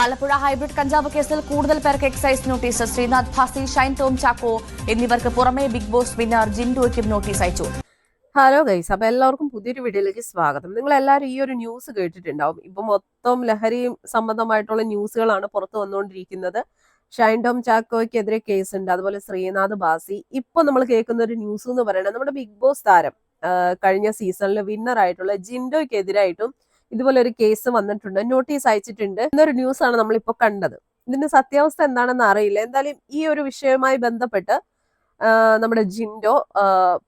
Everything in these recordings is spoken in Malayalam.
ആലപ്പുഴ ഹൈബ്രിഡ് കഞ്ചാവ് കേസിൽ കൂടുതൽ പേർക്ക് എക്സൈസ് നോട്ടീസ്. ശ്രീനാഥ് ഭാസി ഷൈൻ ടോം ചാക്കോ എന്നിവർക്ക് പുറമെ ബിഗ് ബോസ് വിന്നർ ജിൻഡോയ്ക്കും നോട്ടീസ് അയച്ചു. ഹലോ ഗൈസ് അപ്പൊ എല്ലാവർക്കും പുതിയൊരു വീഡിയോയിലേക്ക് സ്വാഗതം. നിങ്ങൾ എല്ലാവരും ഈ ഒരു ന്യൂസ് കേട്ടിട്ടുണ്ടാവും. ഇപ്പൊ മൊത്തം ലഹരി സംബന്ധമായിട്ടുള്ള ന്യൂസുകളാണ് പുറത്തു വന്നുകൊണ്ടിരിക്കുന്നത്. ഷൈൻ ടോം ചാക്കോയ്ക്കെതിരെ കേസ് ഉണ്ട് അതുപോലെ ശ്രീനാഥ് ഭാസി. ഇപ്പൊ നമ്മൾ കേൾക്കുന്ന ഒരു ന്യൂസ് എന്ന് പറയുന്നത് നമ്മുടെ ബിഗ് ബോസ് താരം കഴിഞ്ഞ സീസണിൽ വിന്നർ ആയിട്ടുള്ള ജിൻഡോയ്ക്കെതിരായിട്ടും ഇതുപോലെ ഒരു കേസ് വന്നിട്ടുണ്ട് നോട്ടീസ് അയച്ചിട്ടുണ്ട്. എന്നൊരു ന്യൂസ് ആണ് നമ്മളിപ്പോ കണ്ടത്. ഇതിന്റെ സത്യാവസ്ഥ എന്താണെന്ന് അറിയില്ല. എന്തായാലും ഈ ഒരു വിഷയവുമായി ബന്ധപ്പെട്ട് നമ്മുടെ ജിൻഡോ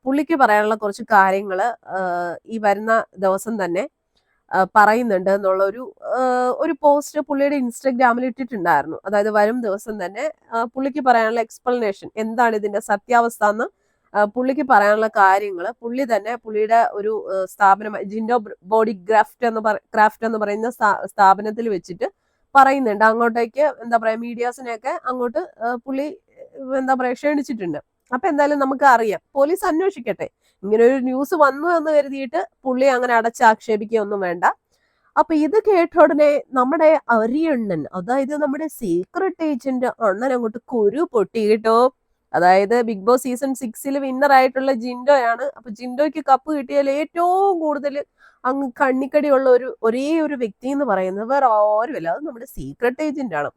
പുള്ളിക്ക് പറയാനുള്ള കുറച്ച് കാര്യങ്ങൾ ഈ വരുന്ന ദിവസം തന്നെ പറയുന്നുണ്ട് എന്നുള്ള ഒരു ഒരു പോസ്റ്റ് പുള്ളിയുടെ ഇൻസ്റ്റഗ്രാമിൽ ഇട്ടിട്ടുണ്ടായിരുന്നു. അതായത് വരും ദിവസം തന്നെ പുള്ളിക്ക് പറയാനുള്ള എക്സ്പ്ലനേഷൻ എന്താണ് ഇതിന്റെ സത്യാവസ്ഥ എന്ന് പുള്ളിക്ക് പറയാനുള്ള കാര്യങ്ങൾ പുള്ളി തന്നെ പുള്ളിയുടെ ഒരു സ്ഥാപനം ജിൻഡോ ബോഡി ഗ്രാഫ്റ്റ് എന്ന് ക്രാഫ്റ്റ് എന്ന് പറയുന്ന സ്ഥാപനത്തിൽ വെച്ചിട്ട് പറയുന്നുണ്ട്. അങ്ങോട്ടേക്ക് എന്താ പറയാ മീഡിയാസിനെയൊക്കെ അങ്ങോട്ട് പുള്ളി എന്താ പറയാ ക്ഷണിച്ചിട്ടുണ്ട്. അപ്പൊ എന്തായാലും നമുക്ക് അറിയാം. പോലീസ് അന്വേഷിക്കട്ടെ. ഇങ്ങനെ ഒരു ന്യൂസ് വന്നു എന്ന് കരുതിയിട്ട് പുള്ളി അങ്ങനെ അടച്ചാക്ഷേപിക്കുകയൊന്നും വേണ്ട. അപ്പൊ ഇത് കേട്ട ഉടനെ നമ്മുടെ അരിയണ്ണൻ അതായത് നമ്മുടെ സീക്രട്ട് ഏജന്റ് അണ്ണൻ അങ്ങോട്ട് കുരു പൊട്ടി കേട്ടോ അതായത് ബിഗ് ബോസ് സീസൺ സിക്സിൽ വിന്നർ ആയിട്ടുള്ള ജിൻഡോയാണ്. അപ്പൊ ജിൻഡോയ്ക്ക് കപ്പ് കിട്ടിയാൽ ഏറ്റവും കൂടുതൽ അങ്ങ് കണ്ണിക്കടിയുള്ള ഒരു ഒരേ ഒരു വ്യക്തി എന്ന് പറയുന്നത് വേറെ ആരുമല്ല അത് നമ്മുടെ സീക്രട്ട് ഏജന്റ് ആണ്.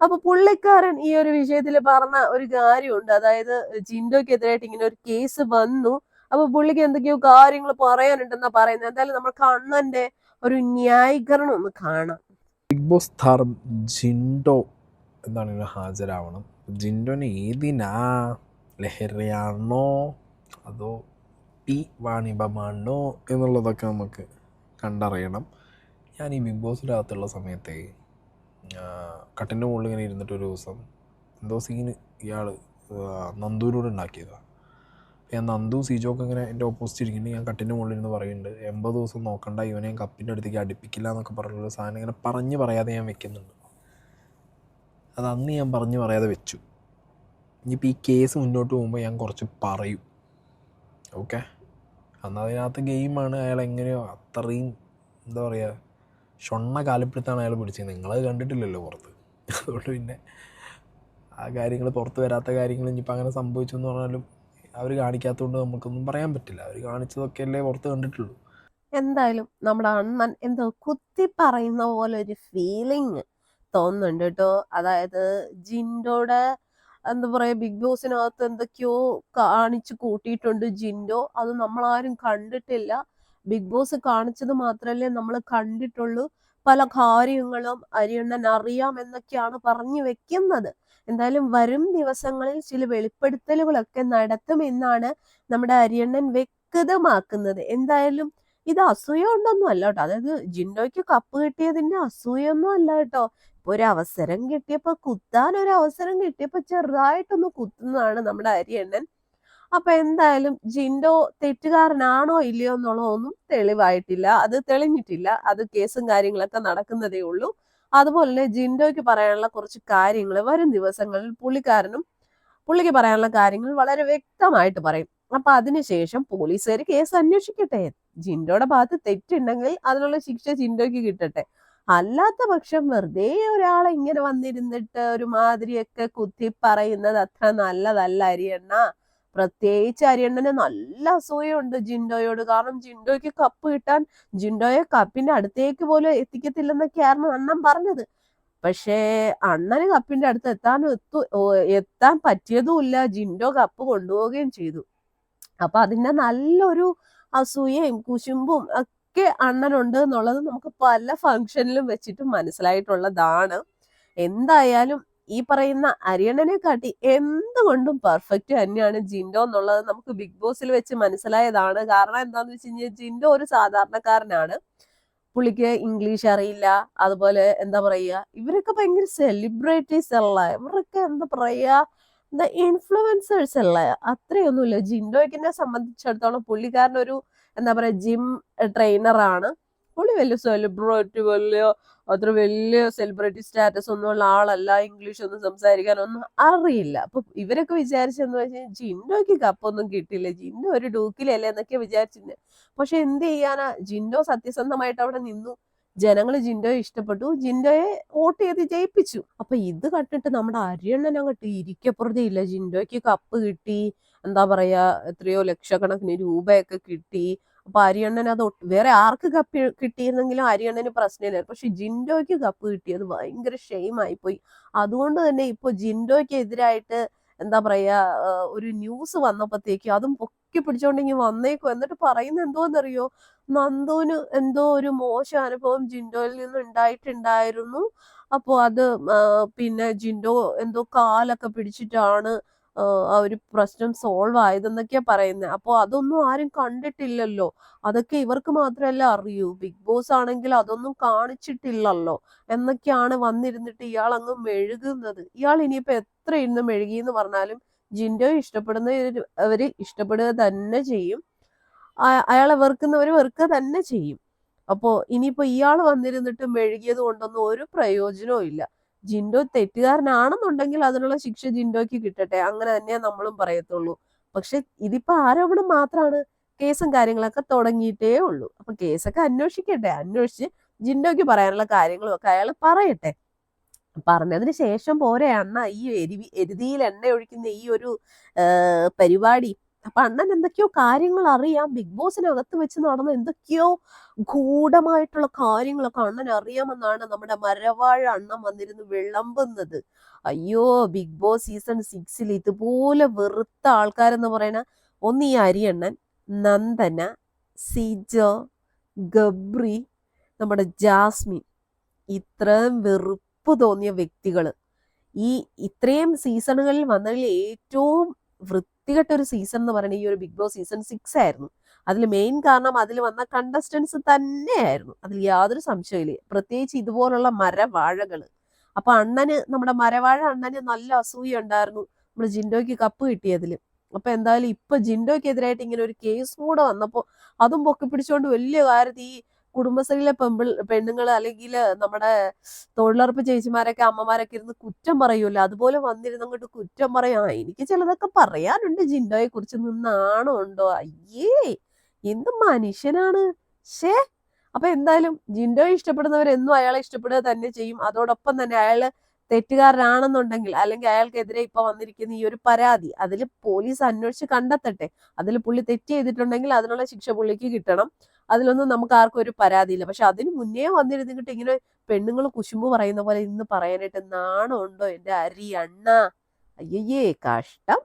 അപ്പൊ പുള്ളിക്കാരൻ ഈ ഒരു വിഷയത്തിൽ പറഞ്ഞ ഒരു കാര്യമുണ്ട്. അതായത് ജിൻഡോയ്ക്കെതിരായിട്ട് ഇങ്ങനെ ഒരു കേസ് വന്നു. അപ്പൊ പുള്ളിക്ക് എന്തൊക്കെയോ കാര്യങ്ങൾ പറയാനുണ്ടെന്നാ പറയുന്നത്. എന്തായാലും നമ്മൾ കണ്ണന്റെ ഒരു ന്യായീകരണം ഒന്ന് കാണാം. ബിഗ് ബോസ് താരം ജിൻഡോ എന്താണ് ഹാജരാവണം. ജിൻഡോനെ ഏതിനാ? ലഹരിയാണോ? അതോ പി വാണിഭമാണോ എന്നുള്ളതൊക്കെ നമുക്ക് കണ്ടറിയണം. ഞാൻ ഈ ബിഗ് ബോസിനകത്തുള്ള സമയത്തെ കട്ടിന്റെ മുകളിൽ ഇങ്ങനെ ഇരുന്നിട്ട് ഒരു ദിവസം എന്തോ സീന് ഇയാൾ നന്ദൂരോട് ഉണ്ടാക്കിയതാണ് ഞാൻ നന്ദു സീജോക്ക് ഇങ്ങനെ എന്റെ ഓപ്പോസിറ്റ് ഇരിക്കുന്നുണ്ട്. ഞാൻ കട്ടിന്റെ മുകളിൽ ഇരുന്ന് പറയുന്നുണ്ട് എൺപത് ദിവസം നോക്കണ്ട ഇവനെ കപ്പിന്റെ അടുത്തേക്ക് അടുപ്പിക്കില്ല എന്നൊക്കെ പറഞ്ഞൊരു സാധനം ഇങ്ങനെ പറഞ്ഞ് പറയാതെ ഞാൻ വെക്കുന്നുണ്ട്. അത് അന്ന് ഞാൻ പറഞ്ഞു പറയാതെ വെച്ചു. ഇനിയിപ്പോൾ ഈ കേസ് മുന്നോട്ട് പോകുമ്പോൾ ഞാൻ കുറച്ച് പറയും. ഓക്കെ അന്ന് അതിനകത്ത് ഗെയിമാണ് അയാൾ എങ്ങനെയോ അത്രയും എന്താ പറയുക ഷൊണ്ണ കാലപ്പിടുത്താണ് അയാൾ പിടിച്ചത്. നിങ്ങളത് കണ്ടിട്ടില്ലല്ലോ പുറത്ത്. അതുകൊണ്ട് പിന്നെ ആ കാര്യങ്ങൾ പുറത്ത് വരാത്ത കാര്യങ്ങൾ ഇനിയിപ്പോൾ അങ്ങനെ സംഭവിച്ചു എന്ന് പറഞ്ഞാലും അവർ കാണിക്കാത്തതുകൊണ്ട് നമുക്കൊന്നും പറയാൻ പറ്റില്ല. അവർ കാണിച്ചതൊക്കെ അല്ലേ പുറത്ത് കണ്ടിട്ടുള്ളൂ. എന്തായാലും നമ്മുടെ അണ്ണൻ എന്തോ കുത്തി പറയുന്ന പോലെ ഒരു ഫീലിംഗ് തോന്നുന്നുണ്ട് കേട്ടോ അതായത് ജിൻഡോടെ എന്താ പറയാ ബിഗ് ബോസിനകത്ത് എന്തൊക്കെയോ കാണിച്ചു കൂട്ടിയിട്ടുണ്ട് ജിൻഡോ. അത് നമ്മൾ ആരും കണ്ടിട്ടില്ല. ബിഗ് ബോസ് കാണിച്ചത് മാത്രമല്ലേ നമ്മൾ കണ്ടിട്ടുള്ളൂ. പല കാര്യങ്ങളും അരിയണ്ണൻ അറിയാം എന്നൊക്കെയാണ് പറഞ്ഞു വെക്കുന്നത്. എന്തായാലും വരും ദിവസങ്ങളിൽ ചില വെളിപ്പെടുത്തലുകളൊക്കെ നടത്തുമെന്നാണ് നമ്മുടെ അരിയണ്ണൻ വ്യക്തമാക്കുന്നത്. എന്തായാലും ഇത് അസൂയ ഉണ്ടൊന്നും അല്ല കേട്ടോ അതായത് ജിൻഡോയ്ക്ക് കപ്പ് കിട്ടിയതിന്റെ അസൂയൊന്നും അല്ല കേട്ടോ ഇപ്പൊ ഒരു അവസരം കിട്ടിയപ്പോ കുത്താൻ ഒരു അവസരം കിട്ടിയപ്പോ ചെറുതായിട്ടൊന്ന് കുത്തുന്നതാണ് നമ്മുടെ അരിയണ്ണൻ. അപ്പൊ എന്തായാലും ജിൻഡോ തെറ്റുകാരനാണോ ഇല്ലയോ എന്നുള്ളതൊന്നും തെളിവായിട്ടില്ല. അത് തെളിഞ്ഞിട്ടില്ല. അത് കേസും കാര്യങ്ങളൊക്കെ നടക്കുന്നതേ ഉള്ളൂ. അതുപോലെ തന്നെ ജിൻഡോയ്ക്ക് പറയാനുള്ള കുറച്ച് കാര്യങ്ങൾ വരും ദിവസങ്ങളിൽ പുള്ളിക്കാരനും പുള്ളിക്ക് പറയാനുള്ള കാര്യങ്ങൾ വളരെ വ്യക്തമായിട്ട് പറയും. അപ്പൊ അതിനുശേഷം പോലീസുകാർ കേസ് അന്വേഷിക്കട്ടെ. ജിൻഡോയുടെ ഭാഗത്ത് തെറ്റുണ്ടെങ്കിൽ അതിനുള്ള ശിക്ഷ ജിൻഡോയ്ക്ക് കിട്ടട്ടെ. അല്ലാത്ത പക്ഷം വെറുതെ ഒരാളെ ഇങ്ങനെ വന്നിരുന്നിട്ട് ഒരു മാതിരിയൊക്കെ കുത്തി പറയുന്നത് അത്ര നല്ലതല്ല അരിയണ്ണ. പ്രത്യേകിച്ച് അരിയണ്ണന് നല്ല അസൂയുണ്ട് ജിൻഡോയോട്. കാരണം ജിൻഡോയ്ക്ക് കപ്പ് കിട്ടാൻ ജിൻഡോയെ കപ്പിന്റെ അടുത്തേക്ക് പോലും എത്തിക്കത്തില്ലെന്നൊക്കെയായിരുന്നു അണ്ണൻ പറഞ്ഞത്. പക്ഷേ അണ്ണന് കപ്പിന്റെ അടുത്ത് എത്താൻ എത്തു എത്താൻ പറ്റിയതുമില്ല. ജിൻഡോ കപ്പ് കൊണ്ടുപോവുകയും ചെയ്തു. അപ്പൊ അതിന്റെ നല്ലൊരു അസൂയയും കുശുമ്പും ഒക്കെ അണ്ണനുണ്ട് എന്നുള്ളത് നമുക്ക് പല ഫംഗ്ഷനിലും വെച്ചിട്ട് മനസ്സിലായിട്ടുള്ളതാണ്. എന്തായാലും ഈ പറയുന്ന അരിയണ്ണനെ കാട്ടി എന്തുകൊണ്ടും പെർഫെക്റ്റ് തന്നെയാണ് ജിൻഡോ എന്നുള്ളത് നമുക്ക് ബിഗ് ബോസിൽ വെച്ച് മനസ്സിലായതാണ്. കാരണം എന്താന്ന് വെച്ച് കഴിഞ്ഞാൽ ജിൻഡോ ഒരു സാധാരണക്കാരനാണ്. പുള്ളിക്ക് ഇംഗ്ലീഷ് അറിയില്ല. അതുപോലെ എന്താ പറയുക ഇവരൊക്കെ ഭയങ്കര സെലിബ്രിറ്റീസ് അല്ല? ഇവരൊക്കെ എന്താ പറയുക എന്താ ഇൻഫ്ലുവൻസേഴ്സ് അല്ല? അത്രയൊന്നുമില്ല. ജിൻഡോയ്ക്കിനെ സംബന്ധിച്ചിടത്തോളം പുള്ളിക്കാരൻ ഒരു എന്താ പറയുക ജിം ട്രെയിനറാണ് പുള്ളി വലിയ സെലിബ്രിറ്റി വലിയ അത്ര വലിയ സെലിബ്രിറ്റി സ്റ്റാറ്റസ് ഒന്നും ഉള്ള ആളല്ല. ഇംഗ്ലീഷ് ഒന്നും സംസാരിക്കാനൊന്നും അറിയില്ല. അപ്പൊ ഇവരൊക്കെ വിചാരിച്ചെന്ന് വെച്ചാൽ ജിൻഡോയ്ക്ക് കപ്പൊന്നും കിട്ടില്ല ജിൻഡോ ഒരു ഡൂക്കിലല്ലേ എന്നൊക്കെ വിചാരിച്ചിട്ടുണ്ട് പക്ഷെ എന്ത് ചെയ്യാനാ ജിൻഡോ സത്യസന്ധമായിട്ട് അവിടെ നിന്നു. ജനങ്ങൾ ജിൻഡോയെ ഇഷ്ടപ്പെട്ടു. ജിൻഡോയെ വോട്ട് ചെയ്ത് ജയിപ്പിച്ചു. അപ്പൊ ഇത് കണ്ടിട്ട് നമ്മുടെ അരിയണ്ണൻ അങ്ങോട്ട് ഇരിക്കപ്പുറതേ ഇല്ല. ജിൻഡോയ്ക്ക് കപ്പ് കിട്ടി. എന്താ പറയാ എത്രയോ ലക്ഷക്കണക്കിന് രൂപയൊക്കെ കിട്ടി. അപ്പൊ അരിയണ്ണൻ അത് വേറെ ആർക്ക് കപ്പ് കിട്ടിയിരുന്നെങ്കിലും അരിയണ്ണന് പ്രശ്നമില്ല. പക്ഷെ ജിൻഡോയ്ക്ക് കപ്പ് കിട്ടിയത് ഭയങ്കര ഷെയിം ആയിപ്പോയി. അതുകൊണ്ട് തന്നെ ഇപ്പൊ ജിൻഡോയ്ക്ക് എതിരായിട്ട് എന്താ പറയാ ഒരു ന്യൂസ് വന്നപ്പോഴത്തേക്ക് അതും പൊക്കി പിടിച്ചോണ്ടെങ്കിൽ വന്നേക്കും എന്നിട്ട് പറയുന്ന എന്തോന്നറിയോ? നന്ദുവിന് എന്തോ ഒരു മോശം അനുഭവം ജിൻഡോയിൽ നിന്ന് ഉണ്ടായിട്ടുണ്ടായിരുന്നു. അപ്പോൾ അത് പിന്നെ ജിൻഡോ എന്തോ കാലൊക്കെ പിടിച്ചിട്ടാണ് ആ, ഒരു പ്രശ്നം സോൾവ് ആയതെന്നൊക്കെയാ പറയുന്നത് അപ്പോൾ അതൊന്നും ആരും കണ്ടിട്ടില്ലല്ലോ. അതൊക്കെ ഇവർക്ക് മാത്രമല്ല അറിയൂ. ബിഗ് ബോസ് ആണെങ്കിൽ അതൊന്നും കാണിച്ചിട്ടില്ലല്ലോ എന്നൊക്കെയാണ് വന്നിരുന്നിട്ട് ഇയാൾ അങ്ങ് മെഴുകുന്നത്. ഇയാൾ ഇനിയിപ്പോ എത്ര ഇരുന്ന് മെഴുകി എന്ന് പറഞ്ഞാലും ജിൻഡോ ഇഷ്ടപ്പെടുന്ന അവർ ഇഷ്ടപ്പെടുക തന്നെ ചെയ്യും. അയാളെ വെറുക്കുന്നവർ വെറുക്കുക തന്നെ ചെയ്യും. അപ്പോ ഇനിയിപ്പോ ഇയാൾ വന്നിരുന്നിട്ട് മെഴുകിയത് കൊണ്ടൊന്നും ഒരു പ്രയോജനവും ഇല്ല. ജിൻഡോ തെറ്റുകാരനാണെന്നുണ്ടെങ്കിൽ അതിനുള്ള ശിക്ഷ ജിൻഡോയ്ക്ക് കിട്ടട്ടെ. അങ്ങനെ തന്നെയാ നമ്മളും പറയത്തുള്ളൂ. പക്ഷെ ഇതിപ്പോ ആരോപണം മാത്രമാണ് കേസും കാര്യങ്ങളൊക്കെ തുടങ്ങിയിട്ടേ ഉള്ളൂ. അപ്പൊ കേസൊക്കെ അന്വേഷിക്കട്ടെ. അന്വേഷിച്ച് ജിൻഡോയ്ക്ക് പറയാനുള്ള കാര്യങ്ങളും ഒക്കെ അയാൾ പറയട്ടെ. പറഞ്ഞതിന് ശേഷം പോരെ. അണ്ണ ഈ എരിവി എരുതിയിൽ എണ്ണ ഒഴിക്കുന്ന ഈ ഒരു പരിപാടി അപ്പൊ അണ്ണൻ എന്തൊക്കെയോ കാര്യങ്ങൾ അറിയാം. ബിഗ് ബോസിനകത്ത് വെച്ച് നടന്ന എന്തൊക്കെയോ ഗൂഢമായിട്ടുള്ള കാര്യങ്ങളൊക്കെ അണ്ണൻ അറിയാമെന്നാണ് നമ്മുടെ മരവാഴ അണ്ണൻ വന്നിരുന്ന് വിളമ്പുന്നത്. അയ്യോ ബിഗ് ബോസ് സീസൺ സിക്സിൽ ഇതുപോലെ വെറുത്ത ആൾക്കാരെന്ന് പറയണ ഒന്ന് ഈ അരിയണ്ണൻ നന്ദന സിജോ ഗബ്രി നമ്മുടെ ജാസ്മിൻ ഇത്രയും വെറുപ്പ് തോന്നിയ വ്യക്തികൾ ഈ ഇത്രയും സീസണുകളിൽ വന്നതിൽ ഏറ്റവും വൃത്തികെട്ട ഒരു സീസൺ എന്ന് പറയുന്നത് ഈ ഒരു ബിഗ് ബോസ് സീസൺ സിക്സ് ആയിരുന്നു. അതിൽ മെയിൻ കാരണം അതിൽ വന്ന കണ്ടസ്റ്റൻസ് തന്നെയായിരുന്നു. അതിൽ യാതൊരു സംശയമില്ല പ്രത്യേകിച്ച് ഇതുപോലുള്ള മരവാഴകൾ അപ്പൊ അണ്ണന് നമ്മുടെ മരവാഴ അണ്ണന് നല്ല അസൂയ ഉണ്ടായിരുന്നു. നമ്മൾ ജിൻഡോയ്ക്ക് കപ്പ് കിട്ടിയതിൽ അപ്പൊ എന്തായാലും ഇപ്പൊ ജിൻഡോയ്ക്കെതിരായിട്ട് ഇങ്ങനെ ഒരു കേസ് കൂടെ വന്നപ്പോ അതും പൊക്കി പിടിച്ചുകൊണ്ട് വലിയ കാര്യത്തിൽ ഈ കുടുംബശ്രീയിലെ പെമ്പിൾ പെണ്ണുങ്ങൾ അല്ലെങ്കിൽ നമ്മുടെ തൊഴിലുറപ്പ് ചേച്ചിമാരൊക്കെ അമ്മമാരൊക്കെ ഇരുന്ന് കുറ്റം പറയുമല്ലോ അതുപോലെ വന്നിരുന്ന് അങ്ങോട്ട് കുറ്റം പറയാ. എനിക്ക് ചിലതൊക്കെ പറയാനുണ്ട് ജിൻഡോയെ കുറിച്ച്. നിന്നാണോ ഉണ്ടോ? അയ്യേ എന്ത് മനുഷ്യനാണ്. ഷേ അപ്പൊ എന്തായാലും ജിൻഡോയെ ഇഷ്ടപ്പെടുന്നവരെന്നും അയാളെ ഇഷ്ടപ്പെടുക തന്നെ ചെയ്യും. അതോടൊപ്പം തന്നെ അയാൾ തെറ്റുകാരനാണെന്നുണ്ടെങ്കിൽ അല്ലെങ്കിൽ അയാൾക്കെതിരെ ഇപ്പൊ വന്നിരിക്കുന്ന ഈ ഒരു പരാതി അതിൽ പോലീസ് അന്വേഷിച്ച് കണ്ടെത്തട്ടെ. അതിൽ പുള്ളി തെറ്റ് ചെയ്തിട്ടുണ്ടെങ്കിൽ അതിനുള്ള ശിക്ഷ പുള്ളിക്ക് കിട്ടണം. അതിലൊന്നും നമുക്ക് ആർക്കും ഒരു പരാതിയില്ല. പക്ഷെ അതിന് മുന്നേ വന്നിരുന്നിട്ട് ഇങ്ങനെ പെണ്ണുങ്ങൾ കുശുമ്പ് പറയുന്ന പോലെ ഇന്ന് പറയാനായിട്ട് നാണമുണ്ടോ എന്റെ അരി അണ്ണ അയ്യയ്യേ കഷ്ടം.